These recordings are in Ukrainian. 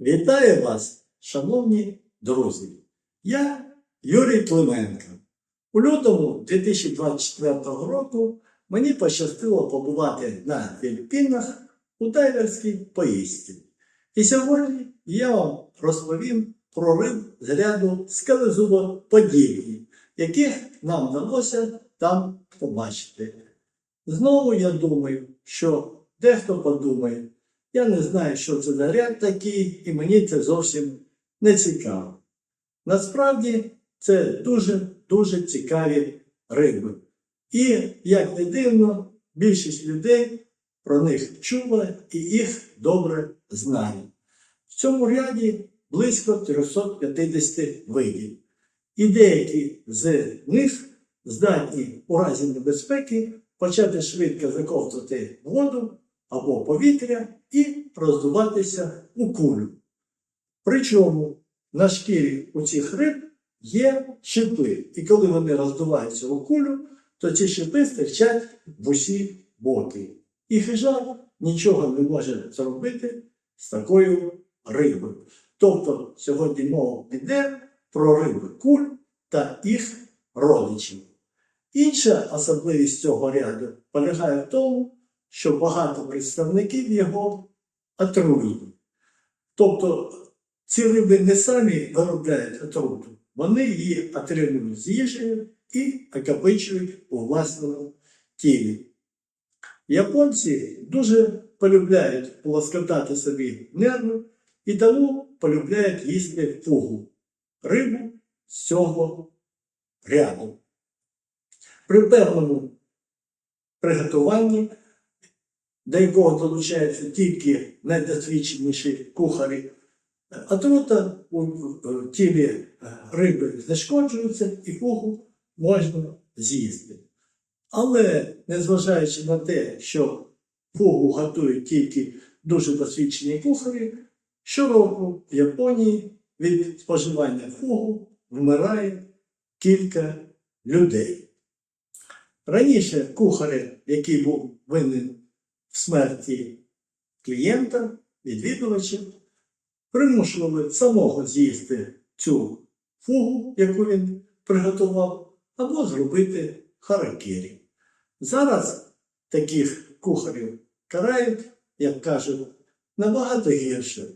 Вітаю вас, шановні друзі! Я Юрій Клименко. У лютому 2024 року мені пощастило побувати на Філіппінах у дайверській поїздці. І сьогодні я вам розповім про риб з ряду скелезубоподібні, яких нам вдалося там побачити. Знову я думаю, що дехто подумає, я не знаю, що це за такий, і мені це зовсім не цікаво. Насправді це дуже-дуже цікаві риби. І, як не дивно, більшість людей про них чула і їх добре знає. В цьому ряді близько 350 видів. І деякі з них здатні у разі небезпеки почати швидко заковтувати воду або повітря і роздуватися у кулю. Причому на шкірі у цих риб є шипи, і коли вони роздуваються у кулю, то ці шипи стирчать в усі боки. І хижак нічого не може зробити з такою рибою. Тобто сьогодні мова піде про риби куль та їх родичів. Інша особливість цього ряду полягає в тому, що багато представників його отруєні. Тобто ці риби не самі виробляють отруту, вони її отримують з їжею і накопичують у власному тілі. Японці дуже полюбляють лоскотати собі нерви і тому полюбляють їсти фугу, рибу з цього ряду. При певному приготуванні, до якого долучаються тільки найдосвідченіші кухарі, отрута у е, тілі риби знешкоджується і фугу можна з'їсти. Але незважаючи на те, що фугу готують тільки дуже досвідчені кухарі, щороку в Японії від споживання фугу вмирає кілька людей. Раніше кухаря, який був винен смерті клієнта, відвідувача, примушували самого з'їсти цю фугу, яку він приготував, або зробити харакірі. Зараз таких кухарів карають, як кажуть, набагато гірше.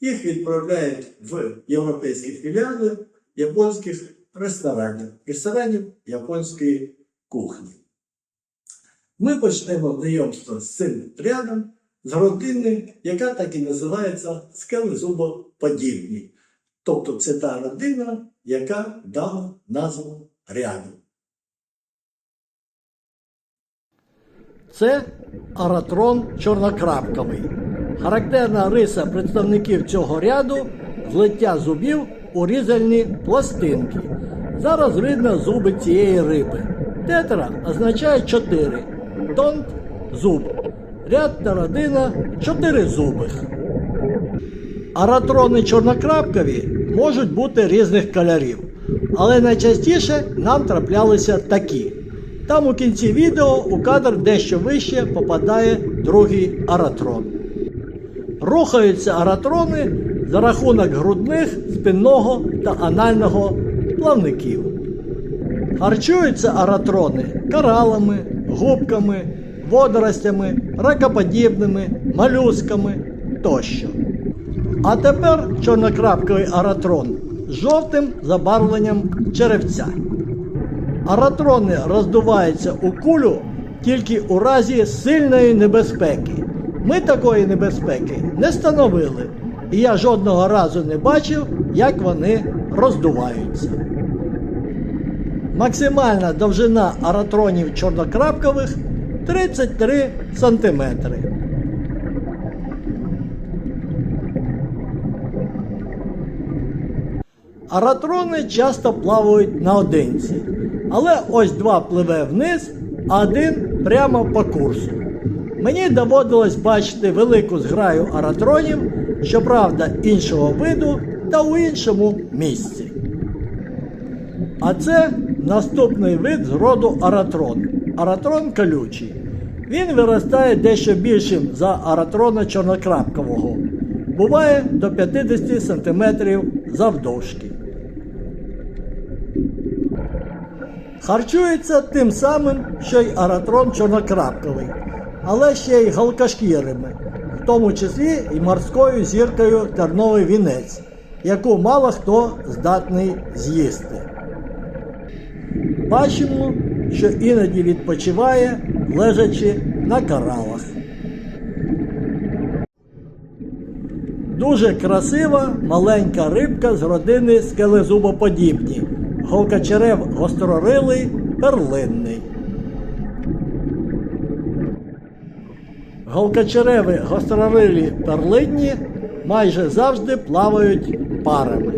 Їх відправляють в європейські філіали японських ресторанів, ресторанів японської кухні. Ми почнемо знайомство з цим рядом з родини, яка так і називається скелезубоподібні. Тобто це та родина, яка дала назву ряду. Це аратрон чорнокрапковий. Характерна риса представників цього ряду злиття зубів у різальні пластинки. Зараз видно зуби цієї риби. Тетра означає 4, тонт зуб. Ряд та родина чотиризубих. Аратрони чорнокрапкові можуть бути різних кольорів, але найчастіше нам траплялися такі. Там у кінці відео у кадр дещо вище попадає другий аратрон. Рухаються аратрони за рахунок грудних, спинного та анального плавників. Харчуються аратрони коралами, губками, водоростями, ракоподібними, молюсками тощо. А тепер чорнокрапковий аратрон з жовтим забарвленням черевця. Аратрони роздуваються у кулю тільки у разі сильної небезпеки. Ми такої небезпеки не становили, і я жодного разу не бачив, як вони роздуваються. Максимальна довжина аратронів чорнокрапкових 33 см. Аратрони часто плавають наодинці, але ось два пливе вниз, а один прямо по курсу. Мені доводилось бачити велику зграю аратронів, щоправда, іншого виду та у іншому місці. А це наступний вид з роду аратрон. Аратрон колючий. Він виростає дещо більшим за аратрона чорнокрапкового. буває до 50 см завдовжки. Харчується тим самим, що й аратрон чорнокрапковий, але ще й галкашкірими, в тому числі і морською зіркою терновий вінець, яку мало хто здатний з'їсти. Бачимо, що іноді відпочиває, лежачи на коралах. Дуже красива маленька рибка з родини скелезубоподібні. Голкачерев гострорилий, перлинний. Голкачереви гострорилі перлинні майже завжди плавають парами.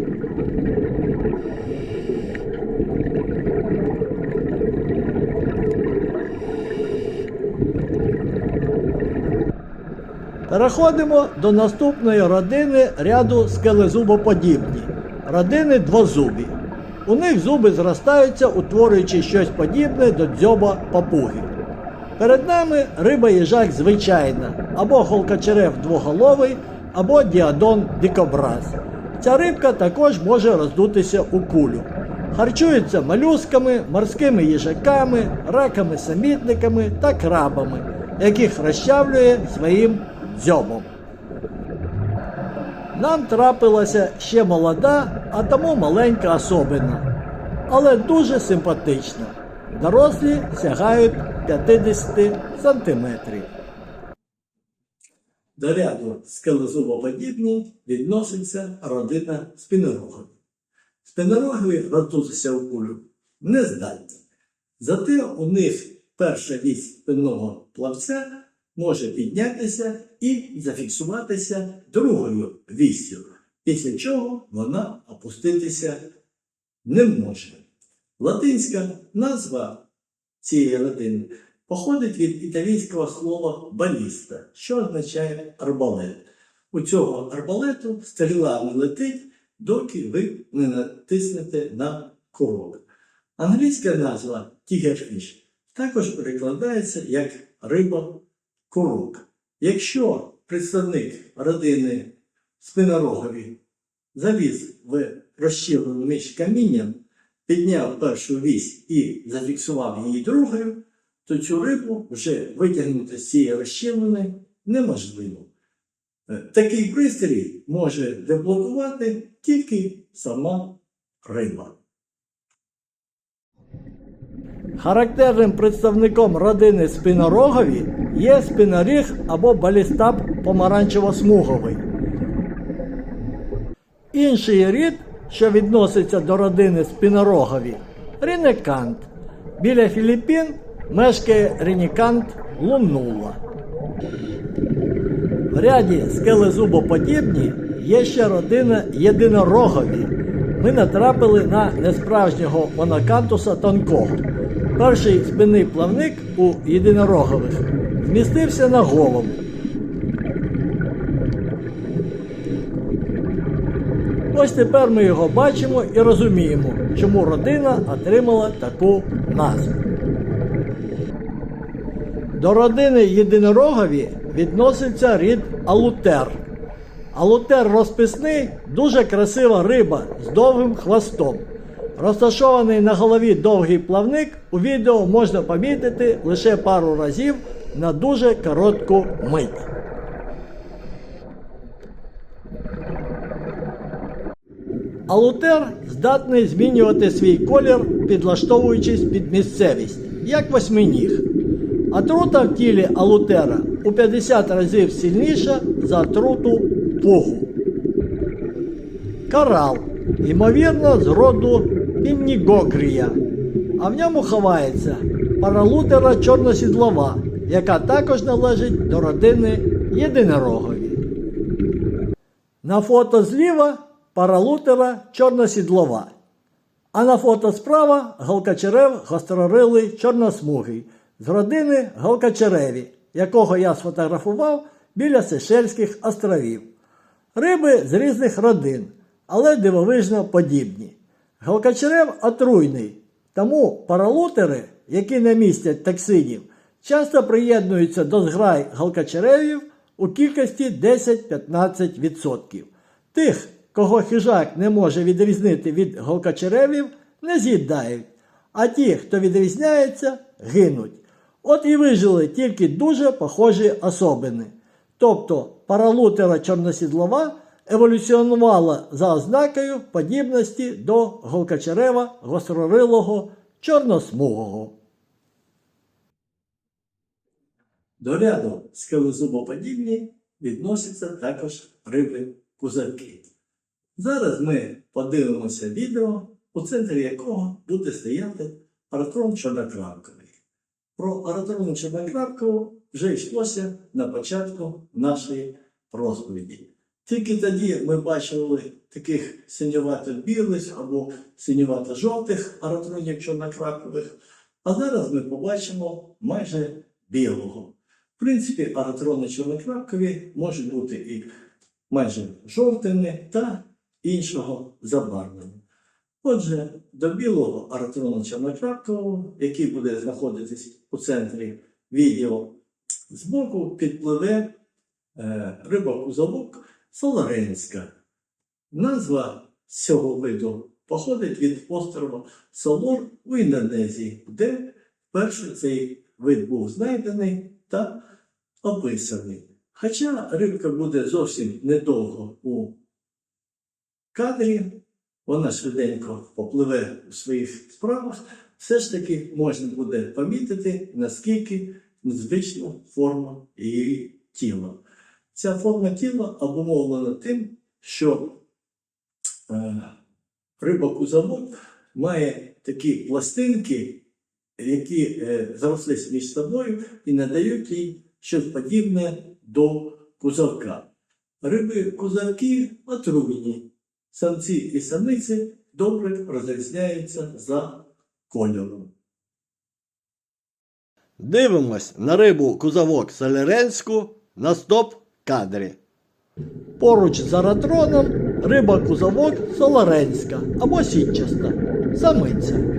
Переходимо до наступної родини ряду скелезубоподібні родини двозубі. У них зуби зростаються, утворюючи щось подібне до дзьоба папуги. Перед нами риба їжак звичайна, або голкачерев двоголовий, або діадон дикобраз. Ця рибка також може роздутися у кулю. Харчується малюсками, морськими їжаками, раками-самітниками та крабами, яких розчавлює своїм дзьобом. Нам трапилася ще молода, а тому маленька особина, але дуже симпатична. Дорослі сягають 50 сантиметрів. До ряду скелезубоподібні відноситься родина спінорогів. Спінороги роздутися в кулю не здатні. Зате у них перша вісь спинного плавця може піднятися і зафіксуватися другою віссю, після чого вона опуститися не може. Латинська назва цієї родини походить від італійського слова баліста, що означає арбалет. У цього арбалету стріла не летить, доки ви не натиснете на курок. Англійська назва тігерфіш також перекладається як риба курок. Якщо представник родини спинорогові заліз в розчірну між камінням, підняв першу вісь і зафіксував її другою, то цю рибу вже витягнути з цієї розчинини неможливо. Е, Такий пристрій може деблокувати тільки сама риба. Характерним представником родини спинорогові є спиноріг або балістап помаранчево-смуговий. Інший рід, що відноситься до родини спинорогові, рінекант. Біля Філіппін мешкає рінікант лунула. В ряді скелезубоподібні є ще родина єдинорогові. Ми натрапили на несправжнього монокантуса тонкого. Перший спинний плавник у єдинорогових змістився на голову. Ось тепер ми його бачимо і розуміємо, чому родина отримала таку назву. До родини єдинорогові відноситься рід алутер. Алутер розписний дуже красива риба з довгим хвостом. Розташований на голові довгий плавник у відео можна помітити лише пару разів на дуже коротку мить. Алутер здатний змінювати свій колір, підлаштовуючись під місцевість, як восьминіг. Отрута в тілі алутера у 50 разів сильніша за отруту пугу. Корал, ймовірно, з роду Піннігокрія, а в ньому ховається паралутера чорносідлова, яка також належить до родини єдинорогові. На фото зліва паралутера чорносідлова, а на фото справа галкачерев гострорилий чорносмугий з родини галкачереві, якого я сфотографував біля Сейшельських островів. Риби з різних родин, але дивовижно подібні. Галкачерев отруйний, тому паралутери, які не містять токсинів, часто приєднуються до зграй галкачеревів у кількості 10-15%. Тих, кого хижак не може відрізнити від голкачеревів, не з'їдають, а ті, хто відрізняється, гинуть. От і вижили тільки дуже похожі особини. Тобто паралутера чорносідлова еволюціонувала за ознакою подібності до голкачерева гострорилого чорносмугого. До ряду скелезубоподібні відносяться також риби кузаки. Зараз ми подивимося відео, у центрі якого буде стояти аратрон чорнокрапковий. Про аратрон чорнокрапкову вже йшлося на початку нашої розповіді. Тільки тоді ми бачили таких синювато-білих або синювато-жовтих аратронів чорнокрапкових, а зараз ми побачимо майже білого. В принципі, аратрони чорнокрапкові можуть бути і майже жовтими та іншого забарвлення. Отже, до білого аратрона чорнокрапкового, який буде знаходитись у центрі відео, збоку підпливе е, кузовок Соларенська. Назва цього виду походить від острова Солор у Індонезії, де вперше цей вид був знайдений та описаний. Хоча рибка буде зовсім недовго у кадрі, вона швиденько попливе у своїх справах, все ж таки можна буде помітити, наскільки незвична форма її тіла. Ця форма тіла обумовлена тим, що е, риба кузамок має такі пластинки, які е, зрослись між собою і надають їй щось подібне до кузовка. Риби кузовки отруйні. Самці і самиці добре розрізняються за кольором. Дивимось на рибу кузовок соляренську на стоп-кадрі. Поруч з аратроном риба кузовок соларенська або сітчаста, самиця.